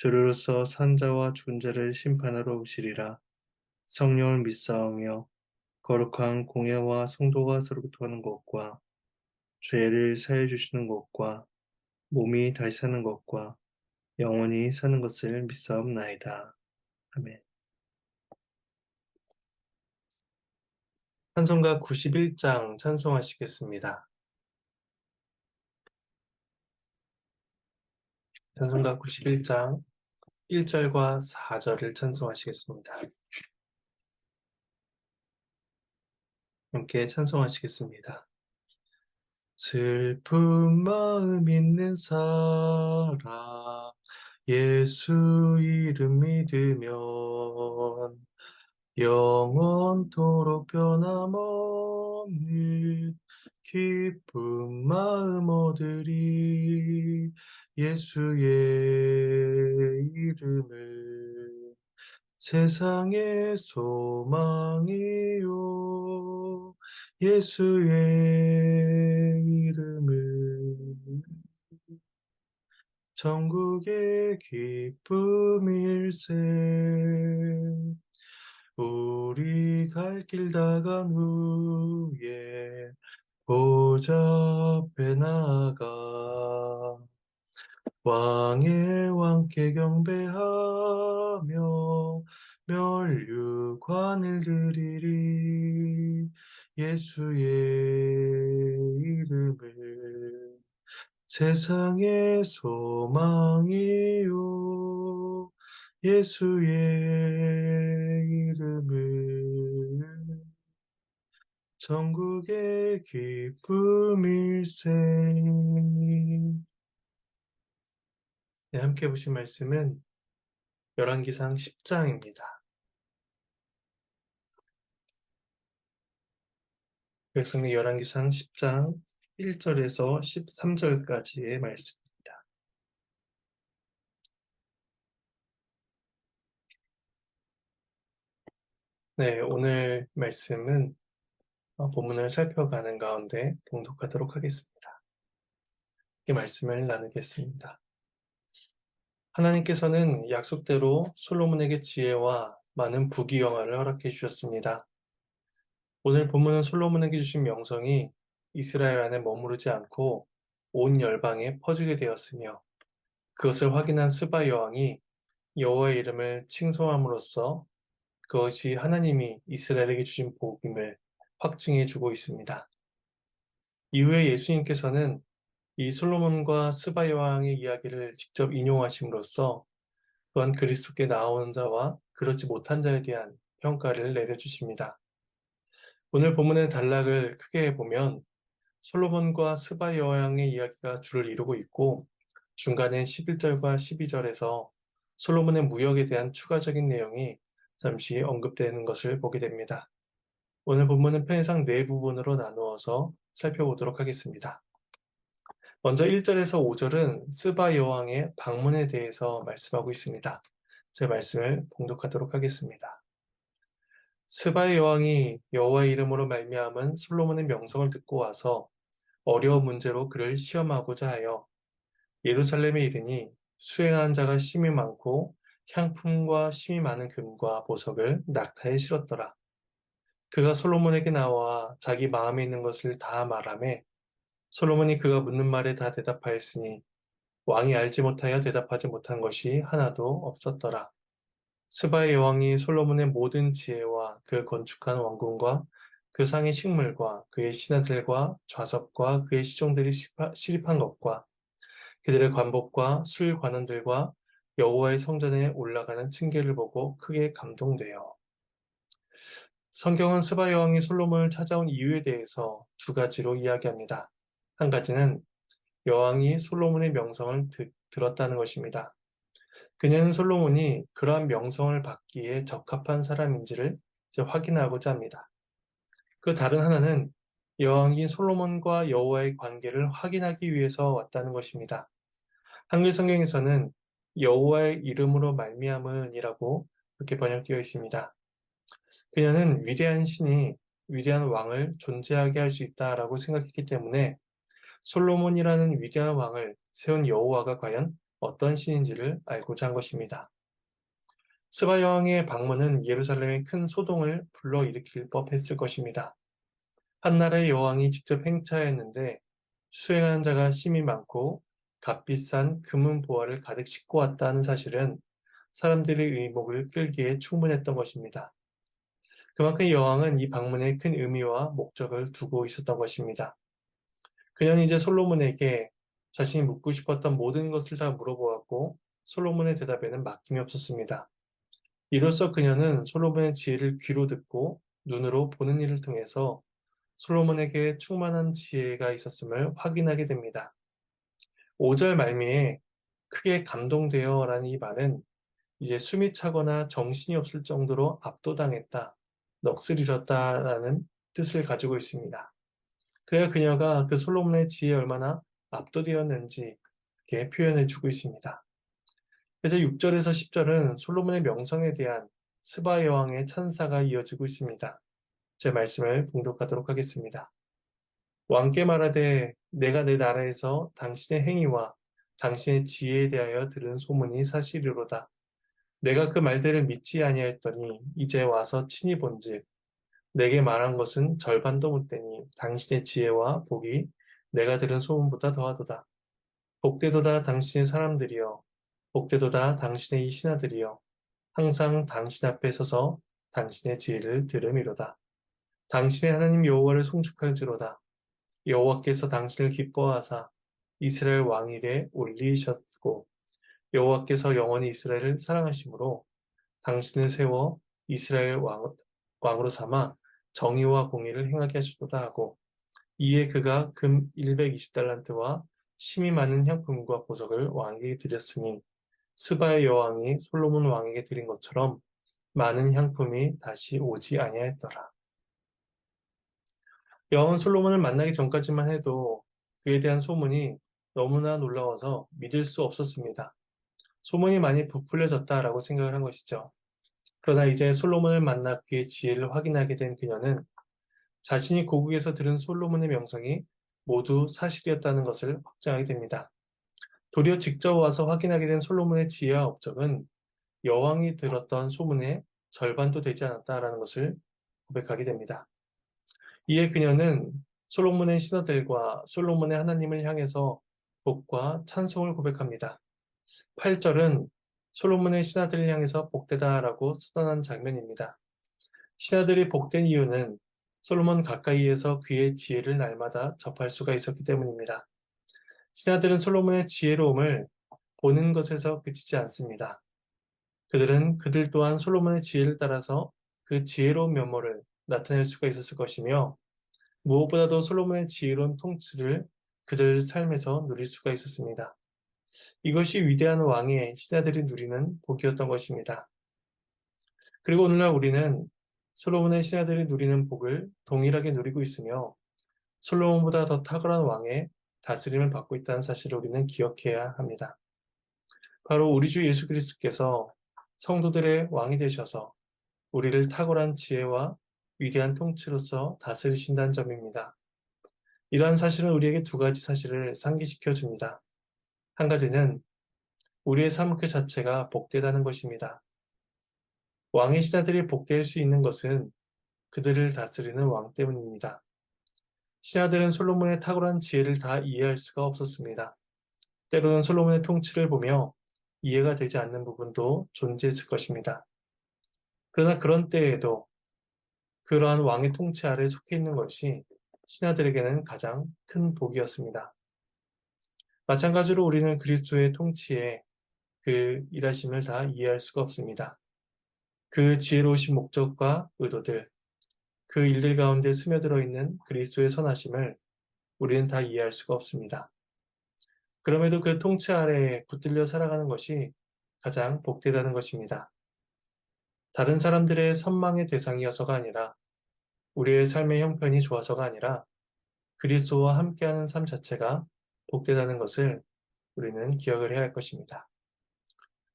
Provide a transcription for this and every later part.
저로서 산자와 자를 심판하러 오시리라. 성령을 믿사오며 거룩한 공예와 성도가 서로 교통하는 것과 죄를 사해 주시는 것과 몸이 다시 사는 것과 영원히 사는 것을 믿사옵나이다. 아멘. 찬송가 91장 찬송하시겠습니다. 찬송가 91장 1절과 4절을 찬송하시겠습니다. 함께 찬송하시겠습니다. 슬픈 마음 있는 사람 예수 이름 믿으면 영원토록 변함없는 기쁜 마음 얻으리 예수의 이름을 세상의 소망이요. 예수의 이름을 천국의 기쁨일세. 우리 갈 길 다간 후에 보좌 앞에 나가 왕의 왕께 경배하며 멸류관을 드리리. 예수의 이름을 세상의 소망이요. 예수의 이름을 천국의 기쁨일세 네, 함께 보신 말씀은 열왕기상 10장입니다. 백성의 열왕기상 10장 1절에서 13절까지의 말씀입니다. 네, 오늘 말씀은 어, 본문을 살펴가는 가운데 봉독하도록 하겠습니다. 이 말씀을 나누겠습니다. 하나님께서는 약속대로 솔로몬에게 지혜와 많은 부귀영화를 허락해 주셨습니다. 오늘 본문은 솔로몬에게 주신 명성이 이스라엘 안에 머무르지 않고 온 열방에 퍼지게 되었으며 그것을 확인한 스바 여왕이 여호와의 이름을 칭송함으로써 그것이 하나님이 이스라엘에게 주신 복임을 확증해 주고 있습니다. 이후에 예수님께서는 이 솔로몬과 스바 여왕의 이야기를 직접 인용하심으로써 또한 그리스도께 나온 자와 그렇지 못한 자에 대한 평가를 내려주십니다. 오늘 본문의 단락을 크게 보면 솔로몬과 스바 여왕의 이야기가 줄을 이루고 있고 중간에 11절과 12절에서 솔로몬의 무역에 대한 추가적인 내용이 잠시 언급되는 것을 보게 됩니다. 오늘 본문은 편의상 네 부분으로 나누어서 살펴보도록 하겠습니다. 먼저 1절에서 5절은 스바 여왕의 방문에 대해서 말씀하고 있습니다. 제 말씀을 봉독하도록 하겠습니다. 스바의 여왕이 여호와의 이름으로 말미암은 솔로몬의 명성을 듣고 와서 어려운 문제로 그를 시험하고자 하여 예루살렘에 이르니 수행한 자가 심이 많고 향품과 심이 많은 금과 보석을 낙타에 실었더라. 그가 솔로몬에게 나와 자기 마음에 있는 것을 다 말하매 솔로몬이 그가 묻는 말에 다 대답하였으니 왕이 알지 못하여 대답하지 못한 것이 하나도 없었더라. 스바의 여왕이 솔로몬의 모든 지혜와 그 건축한 왕궁과 그 상의 식물과 그의 신하들과 좌석과 그의 시종들이 시립한 것과 그들의 관복과 술 관원들과 여호와의 성전에 올라가는 층계를 보고 크게 감동되어 성경은 스바 여왕이 솔로몬을 찾아온 이유에 대해서 두 가지로 이야기합니다. 한 가지는 여왕이 솔로몬의 명성을 드, 들었다는 것입니다. 그녀는 솔로몬이 그러한 명성을 받기에 적합한 사람인지를 확인하고자 합니다. 그 다른 하나는 여왕이 솔로몬과 여호와의 관계를 확인하기 위해서 왔다는 것입니다. 한글 성경에서는 여호와의 이름으로 말미암은이라고 그렇게 번역되어 있습니다. 그녀는 위대한 신이 위대한 왕을 존재하게 할 수 있다라고 생각했기 때문에 솔로몬이라는 위대한 왕을 세운 여호와가 과연 어떤 신인지를 알고자 한 것입니다. 스바 여왕의 방문은 예루살렘의 큰 소동을 불러일으킬 법했을 것입니다. 한 나라의 여왕이 직접 행차했는데 수행하는 자가 심이 많고 값비싼 금은 보화를 가득 싣고 왔다는 사실은 사람들의 의목을 끌기에 충분했던 것입니다. 그만큼 여왕은 이 방문에 큰 의미와 목적을 두고 있었던 것입니다. 그녀는 이제 솔로몬에게 자신이 묻고 싶었던 모든 것을 다 물어보았고 솔로몬의 대답에는 막힘이 없었습니다. 이로써 그녀는 솔로몬의 지혜를 귀로 듣고 눈으로 보는 일을 통해서 솔로몬에게 충만한 지혜가 있었음을 확인하게 됩니다. 5절 말미에 크게 감동되어 라는 이 말은 이제 숨이 차거나 정신이 없을 정도로 압도당했다, 넋을 잃었다 라는 뜻을 가지고 있습니다. 그래야 그녀가 그 솔로몬의 지혜에 얼마나 압도되었는지 이렇게 표현해 주고 있습니다. 그래서 6절에서 10절은 솔로몬의 명성에 대한 스바 여왕의 찬사가 이어지고 있습니다. 제 말씀을 봉독하도록 하겠습니다. 왕께 말하되 내가 내 나라에서 당신의 행위와 당신의 지혜에 대하여 들은 소문이 사실이로다. 내가 그 말들을 믿지 아니하였더니 이제 와서 친히 본즉 내게 말한 것은 절반도 못 되니 당신의 지혜와 복이 내가 들은 소문보다 더하도다. 복되도다 당신의 사람들이여 복되도다 당신의 이 신하들이여 항상 당신 앞에 서서 당신의 지혜를 들음이로다. 당신의 하나님 여호와를 송축할지로다. 여호와께서 당신을 기뻐하사 이스라엘 왕일에 올리셨고 여호와께서 영원히 이스라엘을 사랑하심으로 당신을 세워 이스라엘 왕, 왕으로 삼아 정의와 공의를 행하게 하셨도다 하고 이에 그가 금 120달란트와 심이 많은 향품과 보석을 왕에게 드렸으니 스바의 여왕이 솔로몬 왕에게 드린 것처럼 많은 향품이 다시 오지 아니하였더라. 여왕은 솔로몬을 만나기 전까지만 해도 그에 대한 소문이 너무나 놀라워서 믿을 수 없었습니다. 소문이 많이 부풀려졌다라고 생각을 한 것이죠. 그러나 이제 솔로몬을 만나 그의 지혜를 확인하게 된 그녀는 자신이 고국에서 들은 솔로몬의 명성이 모두 사실이었다는 것을 확정하게 됩니다. 도리어 직접 와서 확인하게 된 솔로몬의 지혜와 업적은 여왕이 들었던 소문의 절반도 되지 않았다라는 것을 고백하게 됩니다. 이에 그녀는 솔로몬의 신하들과 솔로몬의 하나님을 향해서 복과 찬송을 고백합니다. 8절은 솔로몬의 신하들을 향해서 복되다라고 선언한 장면입니다. 신하들이 복된 이유는 솔로몬 가까이에서 그의 지혜를 날마다 접할 수가 있었기 때문입니다. 신하들은 솔로몬의 지혜로움을 보는 것에서 그치지 않습니다. 그들은 그들 또한 솔로몬의 지혜를 따라서 그 지혜로운 면모를 나타낼 수가 있었을 것이며 무엇보다도 솔로몬의 지혜로운 통치를 그들 삶에서 누릴 수가 있었습니다. 이것이 위대한 왕의 신하들이 누리는 복이었던 것입니다. 그리고 오늘날 우리는 솔로몬의 신하들이 누리는 복을 동일하게 누리고 있으며 솔로몬보다 더 탁월한 왕의 다스림을 받고 있다는 사실을 우리는 기억해야 합니다. 바로 우리 주 예수 그리스도께서 성도들의 왕이 되셔서 우리를 탁월한 지혜와 위대한 통치로서 다스리신다는 점입니다. 이러한 사실은 우리에게 두 가지 사실을 상기시켜 줍니다. 한 가지는 우리의 삶 그 자체가 복되다는 것입니다. 왕의 신하들이 복될 수 있는 것은 그들을 다스리는 왕 때문입니다. 신하들은 솔로몬의 탁월한 지혜를 다 이해할 수가 없었습니다. 때로는 솔로몬의 통치를 보며 이해가 되지 않는 부분도 존재했을 것입니다. 그러나 그런 때에도 그러한 왕의 통치 아래 속해 있는 것이 신하들에게는 가장 큰 복이었습니다. 마찬가지로 우리는 그리스도의 통치에 그 일하심을 다 이해할 수가 없습니다. 그 지혜로우신 목적과 의도들, 그 일들 가운데 스며들어 있는 그리스도의 선하심을 우리는 다 이해할 수가 없습니다. 그럼에도 그 통치 아래에 붙들려 살아가는 것이 가장 복되다는 것입니다. 다른 사람들의 선망의 대상이어서가 아니라 우리의 삶의 형편이 좋아서가 아니라 그리스도와 함께하는 삶 자체가 복되다는 것을 우리는 기억을 해야 할 것입니다.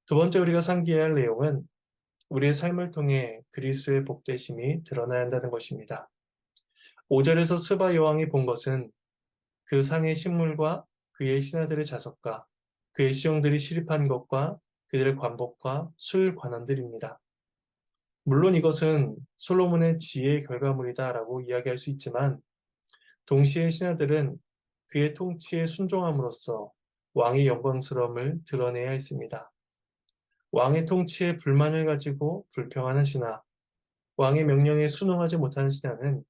두 번째 우리가 상기해야 할 내용은 우리의 삶을 통해 그리스도의 복되심이 드러나야 한다는 것입니다. 5절에서 스바 여왕이 본 것은 그 상의 식물과 그의 신하들의 자석과 그의 시용들이 시립한 것과 그들의 관복과 술 관원들입니다. 물론 이것은 솔로몬의 지혜의 결과물이다라고 이야기할 수 있지만 동시에 신하들은 그의 통치에 순종함으로써 왕의 영광스러움을 드러내야 했습니다. 왕의 통치에 불만을 가지고 불평하는 신하, 왕의 명령에 순응하지 못하는 신하는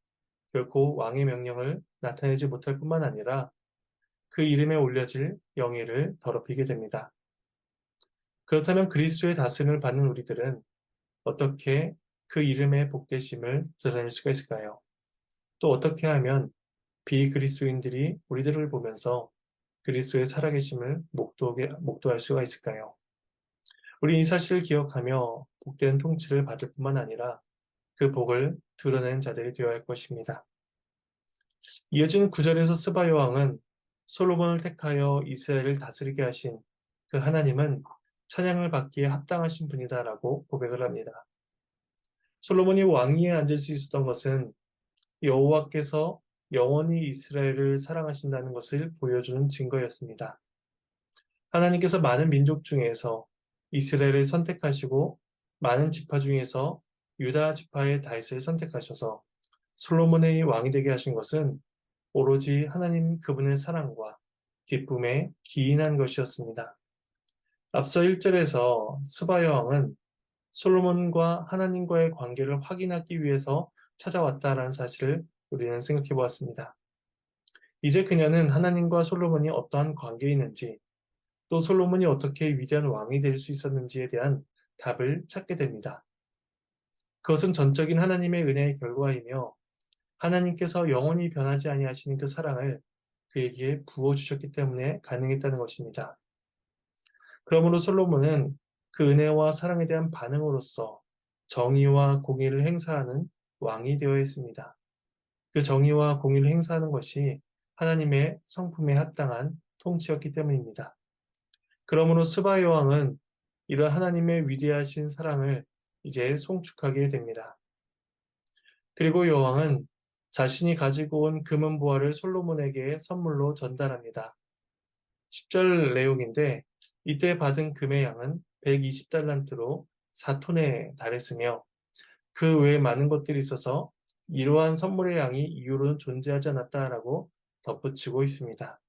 결코 왕의 명령을 나타내지 못할 뿐만 아니라 그 이름에 올려질 영예를 더럽히게 됩니다. 그렇다면 그리스도의 다스림을 받는 우리들은 어떻게 그 이름의 복되심을 드러낼 수가 있을까요? 또 어떻게 하면 비그리스도인들이 우리들을 보면서 그리스도의 살아계심을 목도하게, 목도할 수가 있을까요? 우리 이 사실을 기억하며 복된 통치를 받을 뿐만 아니라 그 복을 드러낸 자들이 되어야 할 것입니다. 이어지는 구절에서 스바 여왕은 솔로몬을 택하여 이스라엘을 다스리게 하신 그 하나님은 찬양을 받기에 합당하신 분이다라고 고백을 합니다. 솔로몬이 왕위에 앉을 수 있었던 것은 여호와께서 영원히 이스라엘을 사랑하신다는 것을 보여주는 증거였습니다. 하나님께서 많은 민족 중에서 이스라엘을 선택하시고 많은 지파 중에서 유다 지파의 다윗을 선택하셔서 솔로몬의 왕이 되게 하신 것은 오로지 하나님 그분의 사랑과 기쁨에 기인한 것이었습니다. 앞서 1절에서 스바 여왕은 솔로몬과 하나님과의 관계를 확인하기 위해서 찾아왔다라는 사실을 우리는 생각해 보았습니다. 이제 그녀는 하나님과 솔로몬이 어떠한 관계에 있는지 또 솔로몬이 어떻게 위대한 왕이 될 수 있었는지에 대한 답을 찾게 됩니다. 그것은 전적인 하나님의 은혜의 결과이며 하나님께서 영원히 변하지 아니하시는 그 사랑을 그에게 부어주셨기 때문에 가능했다는 것입니다. 그러므로 솔로몬은 그 은혜와 사랑에 대한 반응으로서 정의와 공의를 행사하는 왕이 되어 있습니다. 그 정의와 공의를 행사하는 것이 하나님의 성품에 합당한 통치였기 때문입니다. 그러므로 스바 여왕은 이런 하나님의 위대하신 사랑을 이제 송축하게 됩니다. 그리고 여왕은 자신이 가지고 온 금은 보화를 솔로몬에게 선물로 전달합니다. 10절 내용인데 이때 받은 금의 양은 120달란트로 4톤에 달했으며 그 외에 많은 것들이 있어서 이러한 선물의 양이 이유로는 존재하지 않았다라고 덧붙이고 있습니다.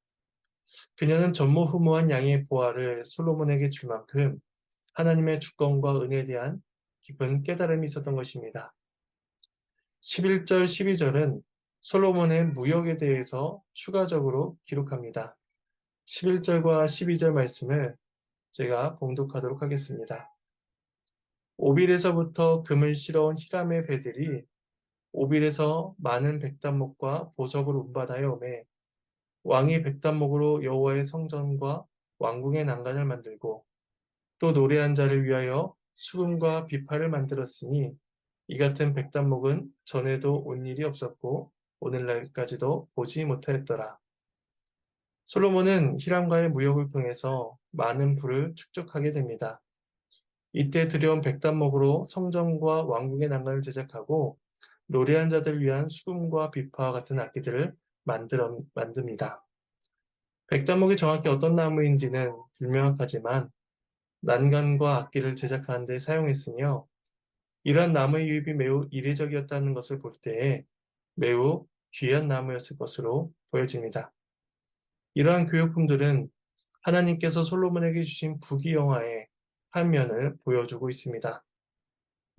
그녀는 전무후무한 양의 보화를 솔로몬에게 줄 만큼 하나님의 주권과 은혜에 대한 깊은 깨달음이 있었던 것입니다. 11절, 12절은 솔로몬의 무역에 대해서 추가적으로 기록합니다. 11절과 12절 말씀을 제가 봉독하도록 하겠습니다. 오빌에서부터 금을 실어온 히람의 배들이 오빌에서 많은 백단목과 보석을 운받아여 오매 왕이 백단목으로 여호와의 성전과 왕궁의 난간을 만들고 또 노래한 자를 위하여 수금과 비파를 만들었으니 이 같은 백단목은 전에도 온 일이 없었고 오늘날까지도 보지 못하였더라. 솔로몬은 히람과의 무역을 통해서 많은 부를 축적하게 됩니다. 이때 들여온 백단목으로 성전과 왕궁의 난간을 제작하고 노래한 자들을 위한 수금과 비파와 같은 악기들을 만들어, 만듭니다. 백단목이 정확히 어떤 나무인지는 불명확하지만 난간과 악기를 제작하는 데 사용했으며 이러한 나무의 유입이 매우 이례적이었다는 것을 볼 때에 매우 귀한 나무였을 것으로 보여집니다. 이러한 교육품들은 하나님께서 솔로몬에게 주신 부귀 영화의 한 면을 보여주고 있습니다.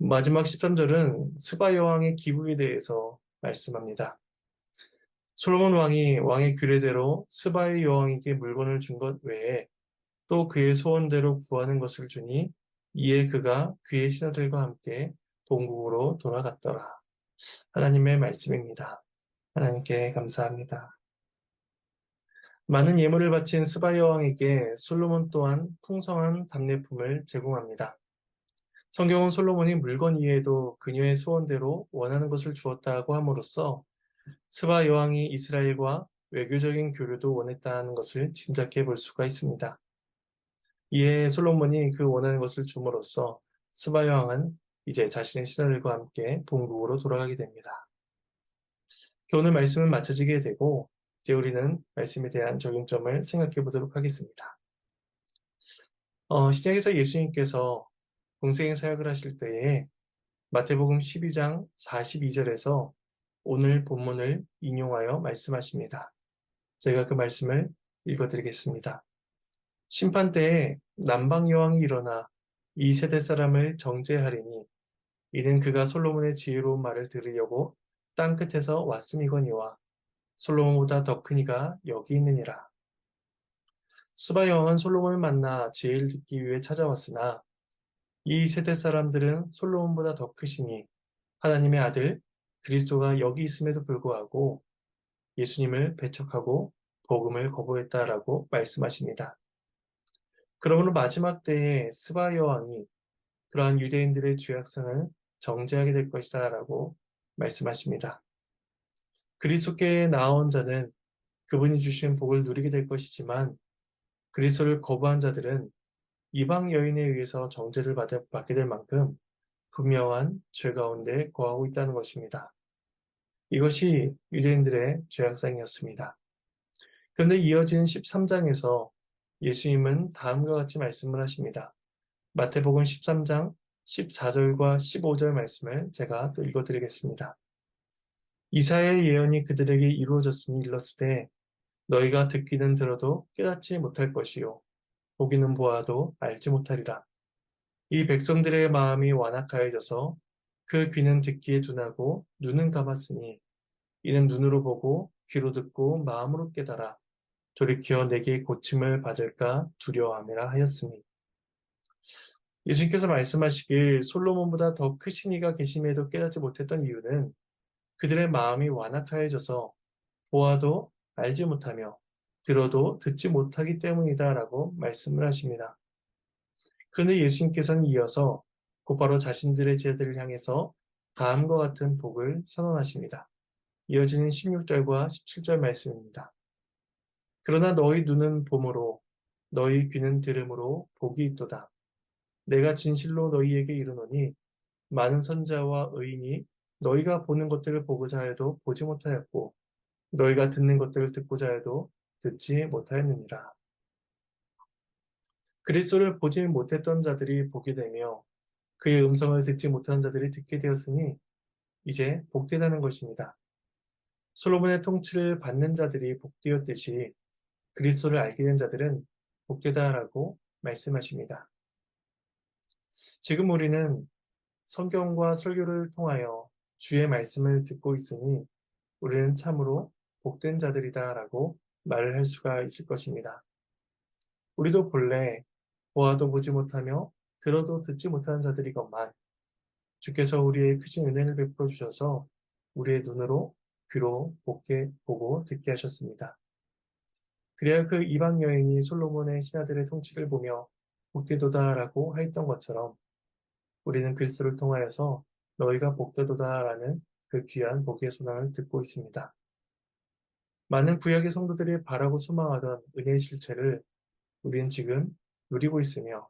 마지막 13절은 스바 여왕의 기부에 대해서 말씀합니다. 솔로몬 왕이 왕의 규례대로 스바의 여왕에게 물건을 준 것 외에 또 그의 소원대로 구하는 것을 주니 이에 그가 그의 신하들과 함께 동국으로 돌아갔더라. 하나님의 말씀입니다. 하나님께 감사합니다. 많은 예물을 바친 스바 여왕에게 솔로몬 또한 풍성한 답례품을 제공합니다. 성경은 솔로몬이 물건 이외에도 그녀의 소원대로 원하는 것을 주었다고 함으로써 스바 여왕이 이스라엘과 외교적인 교류도 원했다는 것을 짐작해 볼 수가 있습니다. 이에 솔로몬이 그 원하는 것을 줌으로써 스바 여왕은 이제 자신의 신하들과 함께 본국으로 돌아가게 됩니다. 오늘 말씀은 마쳐지게 되고 이제 우리는 말씀에 대한 적용점을 생각해 보도록 하겠습니다. 어, 시작에서 예수님께서 공생의 사역을 하실 때에 마태복음 12장 42절에서 오늘 본문을 인용하여 말씀하십니다. 제가 그 말씀을 읽어드리겠습니다. 심판 때에 남방 여왕이 일어나 이 세대 사람을 정죄하리니 이는 그가 솔로몬의 지혜로운 말을 들으려고 땅 끝에서 왔음이거니와 솔로몬보다 더 큰 이가 여기 있느니라. 스바 여왕은 솔로몬을 만나 지혜를 듣기 위해 찾아왔으나 이 세대 사람들은 솔로몬보다 더 크시니 하나님의 아들 그리스도가 여기 있음에도 불구하고 예수님을 배척하고 복음을 거부했다라고 말씀하십니다. 그러므로 마지막 때에 스바 여왕이 그러한 유대인들의 죄악성을 정죄하게 될 것이다 라고 말씀하십니다. 그리스도께 나온 자는 그분이 주신 복을 누리게 될 것이지만 그리스도를 거부한 자들은 이방 여인에 의해서 정죄를 받게 될 만큼 분명한 죄 가운데 거하고 있다는 것입니다. 이것이 유대인들의 죄악상이었습니다. 그런데 이어진 13장에서 예수님은 다음과 같이 말씀을 하십니다. 마태복음 13장 14절과 15절 말씀을 제가 또 읽어드리겠습니다. 이사의 예언이 그들에게 이루어졌으니 일렀으되 너희가 듣기는 들어도 깨닫지 못할 것이요 보기는 보아도 알지 못하리라. 이 백성들의 마음이 완악하여져서 그 귀는 듣기에 둔하고 눈은 감았으니 이는 눈으로 보고 귀로 듣고 마음으로 깨달아 돌이켜 내게 고침을 받을까 두려워함이라 하였으니 예수님께서 말씀하시길 솔로몬보다 더 크신 이가 계심에도 깨닫지 못했던 이유는 그들의 마음이 완악하여져서 보아도 알지 못하며 들어도 듣지 못하기 때문이다 라고 말씀을 하십니다. 그런데 예수님께서는 이어서 곧바로 자신들의 제자들을 향해서 다음과 같은 복을 선언하십니다. 이어지는 16절과 17절 말씀입니다. 그러나 너희 눈은 봄으로 너희 귀는 들음으로 복이 있도다. 내가 진실로 너희에게 이르노니 많은 선자와 의인이 너희가 보는 것들을 보고자 해도 보지 못하였고 너희가 듣는 것들을 듣고자 해도 듣지 못하였느니라. 그리스도를 보지 못했던 자들이 보게 되며 그의 음성을 듣지 못한 자들이 듣게 되었으니 이제 복되다는 것입니다. 솔로몬의 통치를 받는 자들이 복되었듯이 그리스도를 알게 된 자들은 복되다라고 말씀하십니다. 지금 우리는 성경과 설교를 통하여 주의 말씀을 듣고 있으니 우리는 참으로 복된 자들이다라고 말을 할 수가 있을 것입니다. 우리도 본래 보아도 보지 못하며 들어도 듣지 못하는 자들이건만 주께서 우리의 크신 은혜를 베풀어 주셔서 우리의 눈으로 귀로 복게 보고 듣게 하셨습니다. 그래야 그 이방 여인이 솔로몬의 신하들의 통치를 보며 복되도다라고 하였던 것처럼 우리는 글쓰를 통하여서 너희가 복되도다라는 그 귀한 복의 소망을 듣고 있습니다. 많은 구약의 성도들이 바라고 소망하던 은혜의 실체를 우리는 지금 누리고 있으며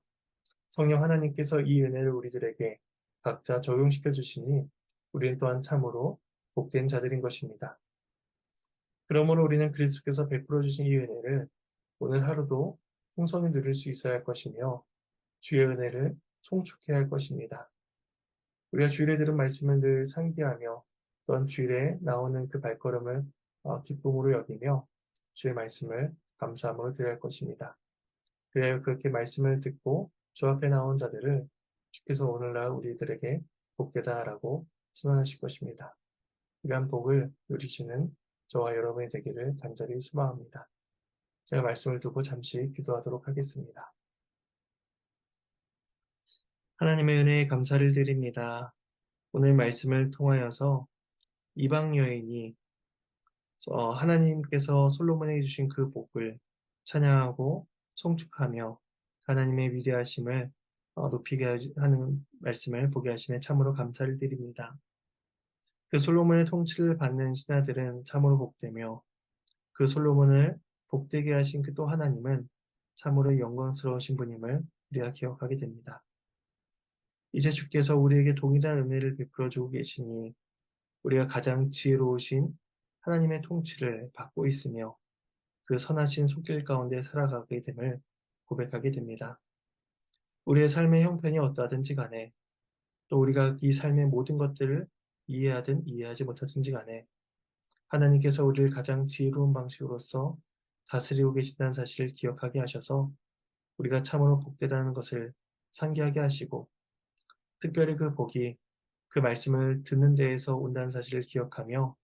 성령 하나님께서 이 은혜를 우리들에게 각자 적용시켜 주시니 우리는 또한 참으로 복된 자들인 것입니다. 그러므로 우리는 그리스도께서 베풀어 주신 이 은혜를 오늘 하루도 풍성히 누릴 수 있어야 할 것이며 주의 은혜를 송축해야 할 것입니다. 우리가 주일에 들은 말씀을 늘 상기하며 또한 주일에 나오는 그 발걸음을 어, 기쁨으로 여기며 주의 말씀을 감사함으로 드려야 할 것입니다. 그래야 그렇게 말씀을 듣고 주 앞에 나온 자들을 주께서 오늘날 우리들에게 복되다라고 선언하실 것입니다. 이러한 복을 누리시는 저와 여러분이 되기를 간절히 소망합니다. 제가 말씀을 두고 잠시 기도하도록 하겠습니다. 하나님의 은혜에 감사를 드립니다. 오늘 말씀을 통하여서 이방 여인이 어, 하나님께서 솔로몬에게 주신 그 복을 찬양하고 송축하며 하나님의 위대하심을 어, 높이게 하는 말씀을 보게 하심에 참으로 감사를 드립니다. 그 솔로몬의 통치를 받는 신하들은 참으로 복되며 그 솔로몬을 복되게 하신 그 또 하나님은 참으로 영광스러우신 분임을 우리가 기억하게 됩니다. 이제 주께서 우리에게 동일한 은혜를 베풀어 주고 계시니 우리가 가장 지혜로우신 하나님의 통치를 받고 있으며 그 선하신 속길 가운데 살아가게 됨을 고백하게 됩니다. 우리의 삶의 형편이 어떠하든지 간에 또 우리가 이 삶의 모든 것들을 이해하든 이해하지 못하든지 간에 하나님께서 우리를 가장 지혜로운 방식으로서 다스리고 계신다는 사실을 기억하게 하셔서 우리가 참으로 복되다는 것을 상기하게 하시고 특별히 그 복이 그 말씀을 듣는 데에서 온다는 사실을 기억하며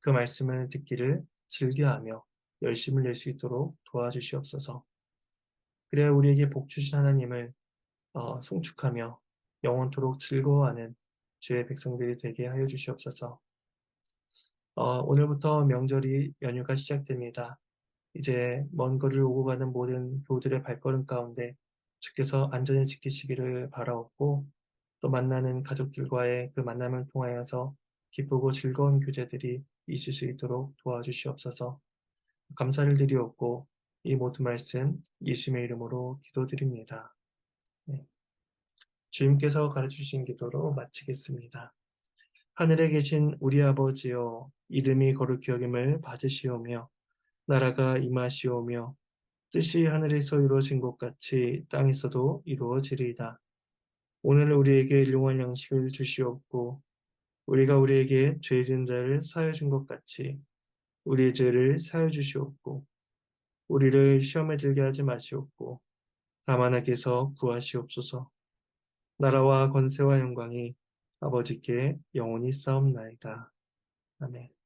그 말씀을 듣기를 즐겨하며 열심을 낼 수 있도록 도와주시옵소서. 그래야 우리에게 복 주신 하나님을 어, 송축하며 영원토록 즐거워하는 주의 백성들이 되게 하여 주시옵소서. 어, 오늘부터 명절이 연휴가 시작됩니다. 이제 먼 거리를 오고 가는 모든 교우들의 발걸음 가운데 주께서 안전히 지키시기를 바라옵고 또 만나는 가족들과의 그 만남을 통하여서 기쁘고 즐거운 교제들이 있을 수 있도록 도와주시옵소서. 감사를 드리옵고 이 모든 말씀 예수님의 이름으로 기도드립니다. 네. 주님께서 가르치신 기도로 마치겠습니다. 하늘에 계신 우리 아버지여 이름이 거룩히 여김을 받으시오며 나라가 임하시오며 뜻이 하늘에서 이루어진 것 같이 땅에서도 이루어지리이다. 오늘 우리에게 일용할 양식을 주시옵고 우리가 우리에게 죄진 자를 사여 준 것 같이 우리의 죄를 사여 주시옵고 우리를 시험에 들게 하지 마시옵고 다만 하게서 구하시옵소서. 나라와 권세와 영광이 아버지께 영원히 싸움나이다. 아멘.